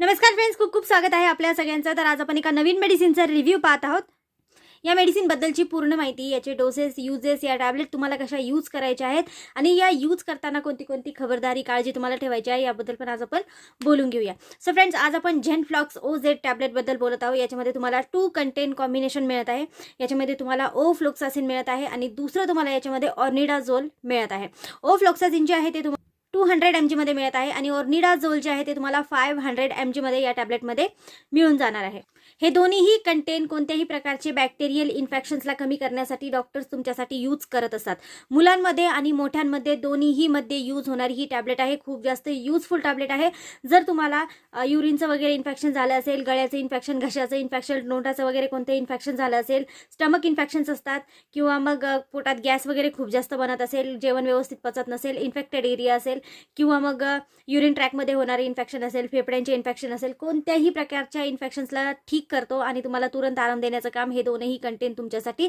नमस्कार फ्रेंड्स खूप खूप स्वागत आहे आपल्या सगळ्यांचं. तर आज आपण एका नवीन मेडिसिनचा रिव्ह्यू पाहत आहोत. या मेडिसिनबद्दलची पूर्ण माहिती याचे डोसेस युजेस या टॅबलेट तुम्हाला कशा यूज करायच्या आहेत आणि या यूज करताना कोणती कोणती खबरदारी काळजी तुम्हाला ठेवायची आहे याबद्दल पण आज आपण बोलून घेऊया. सो फ्रेंड्स आज आपण झेन फ्लॉक्स ओ झेड टॅबलेटबद्दल बोलत आहोत. याच्यामध्ये तुम्हाला टू कंटेन कॉम्बिनेशन मिळत आहे. याच्यामध्ये तुम्हाला ओ फ्लोक्सासिन मिळत आहे आणि दुसरं तुम्हाला याच्यामध्ये ऑर्निडाझोल मिळत आहे. ओ फ्लोक्सासिन जे आहे ते तुम्हाला टू हंड्रेड एम जीमध्ये मिळत आहे आणि ऑर्निडाझोल जे आहे ते तुम्हाला फाईव्ह हंड्रेड एम जीमध्ये या टॅबलेटमध्ये मिळून जाणार आहे. हे दोन्हीही कंटेन कोणत्याही प्रकारचे बॅक्टेरियल इन्फेक्शन्सला कमी करण्यासाठी डॉक्टर्स तुमच्यासाठी यूज करत असतात. मुलांमध्ये आणि मोठ्यांमध्ये दोन्हीही मध्ये यूज होणारी ही टॅबलेट आहे. खूप जास्त युजफुल टॅबलेट आहे. जर तुम्हाला युरिनचं वगैरे इन्फेक्शन झालं असेल गळ्याचं इन्फेक्शन घशाचं इन्फेक्शन नोटाचं वगैरे कोणतं इन्फेक्शन झालं असेल स्टमक इन्फेक्शन्स असतात किंवा मग पोटात गॅस वगैरे खूप जास्त बनत असेल जेवण व्यवस्थित पचत नसेल इन्फेक्टेड एरिया असेल किंवा मग युरिन ट्रॅकमध्ये होणारे इन्फेक्शन असेल फेफड्यांचे इन्फेक्शन असेल कोणत्याही प्रकारच्या इन्फेक्शन्सला ठीक ठीक करतो आणि तुम्हाला तुरंत आराम देण्याचं काम हे दोनही कंटेंट तुमच्यासाठी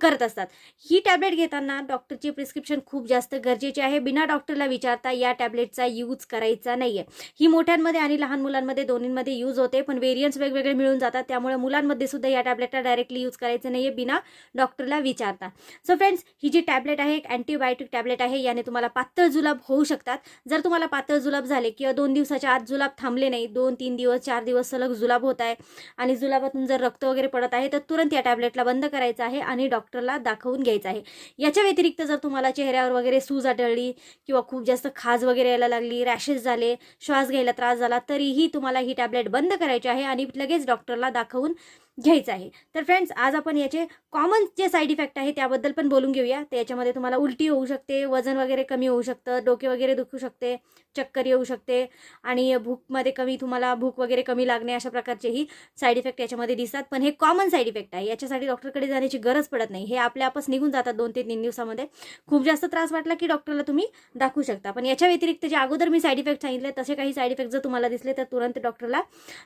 करत असतात. ही टॅब्लेट घेताना डॉक्टरची प्रिस्क्रिप्शन खूप जास्त गरजेची आहे. बिना डॉक्टरला विचारता या टॅब्लेटचा यूज करायचा नाही आहे ही मोठ्यांमध्ये आणि लहान मुलांमध्ये दोन्हीमध्ये यूज होते पण वेरियंट्स वेगवेगळे मिळून जातात त्यामुळे मुलांमध्ये सुद्धा या टॅब्लेटला डायरेक्टली यूज करायचं नाही आहे बिना डॉक्टरला विचारता. सो फ्रेंड्स ही जी टॅबलेट आहे एक अँटीबायोटिक टॅब्लेट आहे याने तुम्हाला पातळ जुलाब होऊ शकतात. जर तुम्हाला पातळ जुलाब झाले किंवा दोन दिवसाच्या आत जुलाब थांबले नाही दोन तीन दिवस चार दिवस सलग जुलाब होत आहे आणि आणि जुलाबातून जर रक्त वगैरे पडत आहे तर तुरंत या टॅबलेटला बंद करायचं आहे आणि डॉक्टरला दाखवून घ्यायचं आहे. याच्या व्यतिरिक्त जर तुम्हाला चेहऱ्यावर वगैरे सूज आढळली किंवा खूप जास्त खाज वगैरे यायला लागली रॅशेस झाले श्वास घ्यायला त्रास झाला तरीही तुम्हाला ही टॅबलेट बंद करायची आहे आणि लगेच डॉक्टरला दाखवून घ्यायचं आहे. तर फ्रेंड्स आज आपण याचे कॉमन जे साईड इफेक्ट आहे त्याबद्दल पण बोलून घेऊया. तर याच्यामध्ये तुम्हाला उलटी होऊ शकते वजन वगैरे कमी होऊ शकतं डोके वगैरे दुखू शकते चक्कर येऊ शकते आणि भूकमध्ये कमी तुम्हाला भूक वगैरे कमी लागणे अशा प्रकारचेही साईड इफेक्ट याच्यामध्ये दिसतात. पण हे कॉमन साईड इफेक्ट आहे. याच्यासाठी डॉक्टरकडे जाण्याची गरज पडत नाही. हे आपल्या निघून जातात दोन ते तीन दिवसामध्ये. खूप जास्त त्रास वाटला की डॉक्टरला तुम्ही दाखवू शकता. पण याच्या व्यतिरिक्त जे अगोदर मी साईड इफेक्ट सांगितले तसे काही साईड इफेक्ट जर तुम्हाला दिसले तर तुरंत डॉक्टरला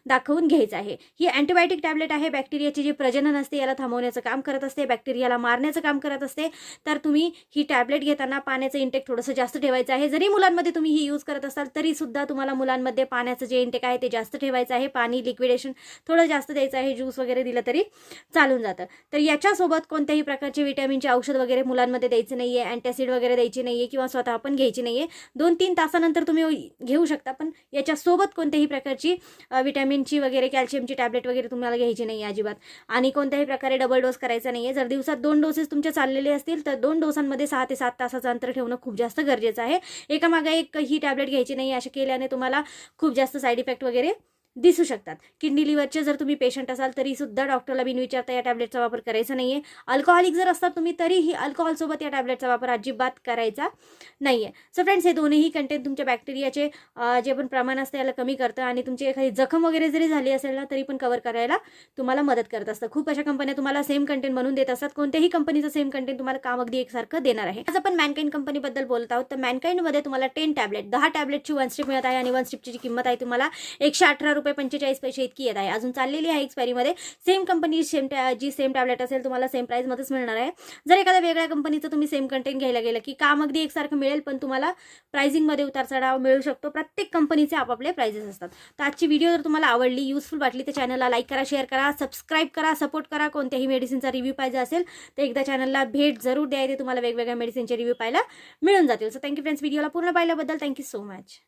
दाखवून घ्यायचं आहे. ही अँटीबायोटिक टॅबलेट आहे बॅक्टेरियाचे जे प्रजनन असते याला थांबवण्याचं काम करत असते बॅक्टेरियाला मारण्याचं काम करत असते तर तुम्ही ही टॅबलेट घेताना पाण्याचं इंटेक थोडंसं जास्त ठेवायचं आहे. जरी मुलांमध्ये तुम्ही ही यूज करत असाल तरी सुद्धा तुम्हाला मुलांमध्ये पाण्याचं जे इंटेक आहे ते जास्त ठेवायचं आहे. पाणी लिक्विडेशन थोडं जास्त द्यायचं आहे. ज्यूस वगैरे दिलं तरी चालून जातं. तर याच्यासोबत कोणत्याही प्रकारचे विटॅमिनचे औषध वगैरे मुलांमध्ये द्यायचं नाही आहे अँटॅसिड वगैरे द्यायची नाही आहे किंवा स्वतः पण घ्यायची नाही आहे दोन तीन तासानंतर तुम्ही घेऊ शकता पण याच्यासोबत कोणत्याही प्रकारची विटॅमिनची वगैरे कॅल्शियमची टॅबलेट वगैरे तुम्हाला घ्यायची नाही आहे अजिबात. आणि कोणत्याही प्रकारे डबल डोस करायचा नाही आहे जर दिवसात दोन डोसेस तुमच्या चाललेले असतील तर दोन डोसांमध्ये सहा ते सात तासाचं अंतर ठेवणं खूप जास्त गरजेचं आहे. एकामागे एक ही टॅबलेट घ्यायची नाही अशा केल्याने तुम्हाला खूप जास्त साईड इफेक्ट वगैरे दिसू शकतात. किडनी लिव्हरचे जर तुम्ही पेशंट असाल तरी सुद्धा डॉक्टरला बिन विचारता या टॅबलेटचा वापर करायचा नाही आहे अल्कोहॉलिक जर असतात तुम्ही तरीही अल्कोहॉलसोबत या टॅबलेटचा वापर अजिबात करायचा नाही आहे सो फ्रेंड्स हे दोन्ही कंटेंट तुमच्या बॅक्टेरियाचे जे पण प्रमाण असतं याला कमी करतं आणि तुमची एखादी जखम वगैरे जरी झाली असेल ना तरी पण कव्हर करायला तुम्हाला मदत करत असतं. खूप अशा कंपन्या तुम्हाला सेम कंटेंट बनवून देत असतात. कोणत्याही कंपनीचं सेम कंटेंट तुम्हाला काम अगदी एकसारखं देणार आहे. आज आपण मॅनकाईन कंपनीबद्दल बोलत आहोत. तर मॅनकाईनमध्ये तुम्हाला टेन टॅबलेट दहा टॅबलेटची वन स्ट्रीप मिळत आहे आणि वन स्ट्रीपची जी किंमत आहे तुम्हाला एकशे अठरा रुपये पंचेचाळीस पैसे इतकी येत आहे. अजून चाललेली आहे एक्सपायरीमध्ये सेम कंपनी सेम जी सेम टॅबलेट असेल तुम्हाला सेम प्राईसमध्येच मिळणार आहे. जर एखाद्या वेगळ्या कंपनीचं तुम्ही सेम कंटेंट घ्यायला गेलं की काम अगदी एकसारखं मिळेल पण तुम्हाला प्राइसिंगमध्ये उतार चढाव मिळू शकतो. प्रत्येक कंपनीचे आपापले प्राइजेस असतात. तर आजची व्हिडिओ जर तुम्हाला आवडली युजफुल वाटली तर चॅनलला लाईक करा शेअर करा सबस्क्राईब करा सपोर्ट करा. कोणत्याही मेडिसिनचा रिव्ह्यू पाहिजे असेल तर एकदा चॅनलला भेट जरूर द्या. इथे तुम्हाला वेगवेगळ्या मेडिसिनचे रिव्ह्यू पाहायला मिळून जातील. सो थँक्यू फ्रेंड्स व्हिडिओला पूर्ण पाहिल्याबद्दल थँक्यू सो मच